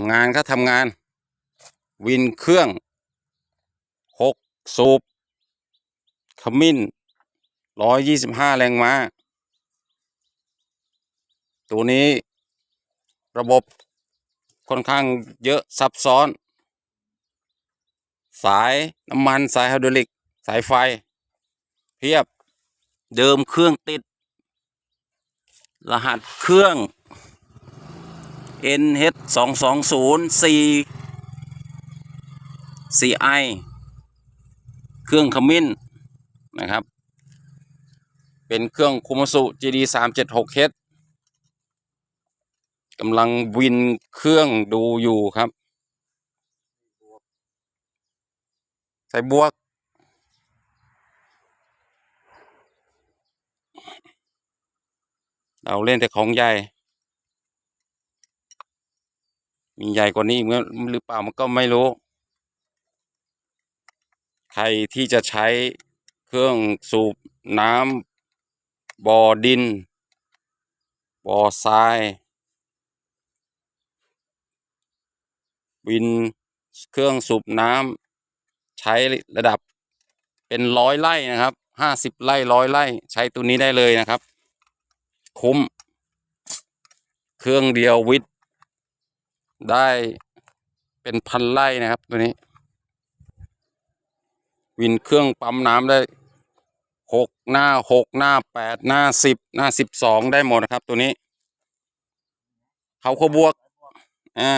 ำงานก็ทำงาน วินเครื่องหกสูบขมิ้นร้อยยี่สิบห้าแรงม้า ตัวนี้ระบบค่อนข้างเยอะซับซ้อน สายน้ำมันสายไฮดรอลิก สายไฟ เพียบเดิมเครื่องติด รหัสเครื่อง NH 2 2 0 C CI เครื่องขมิ้นนะครับ เป็นเครื่องคุมสุ GD 3 7 6 h กำลังวินเครื่องดูอยู่ครับ ใส่บวกเราเล่นแต่ของใหญ่ มีใหญ่กว่านี้อีกหรือเปล่ามันก็ไม่รู้ ใครที่จะใช้เครื่องสูบน้ำบ่อดินบ่อทรายวินเครื่องสูบน้ำใช้ระดับเป็นร้อยไร่นะครับห้าสิบไร่ร้อยไร่ใช้ตัวนี้ได้เลยนะครับ คุ้ม เครื่องเดียววิทย์ ได้เป็นพันไร่นะครับตัวนี้ วินเครื่องปั๊มน้ำได้หกหน้าหกหน้าแปดหน้าสิบหน้าสิบสองได้หมดนะครับตัวนี้ เขาขบวกอ่า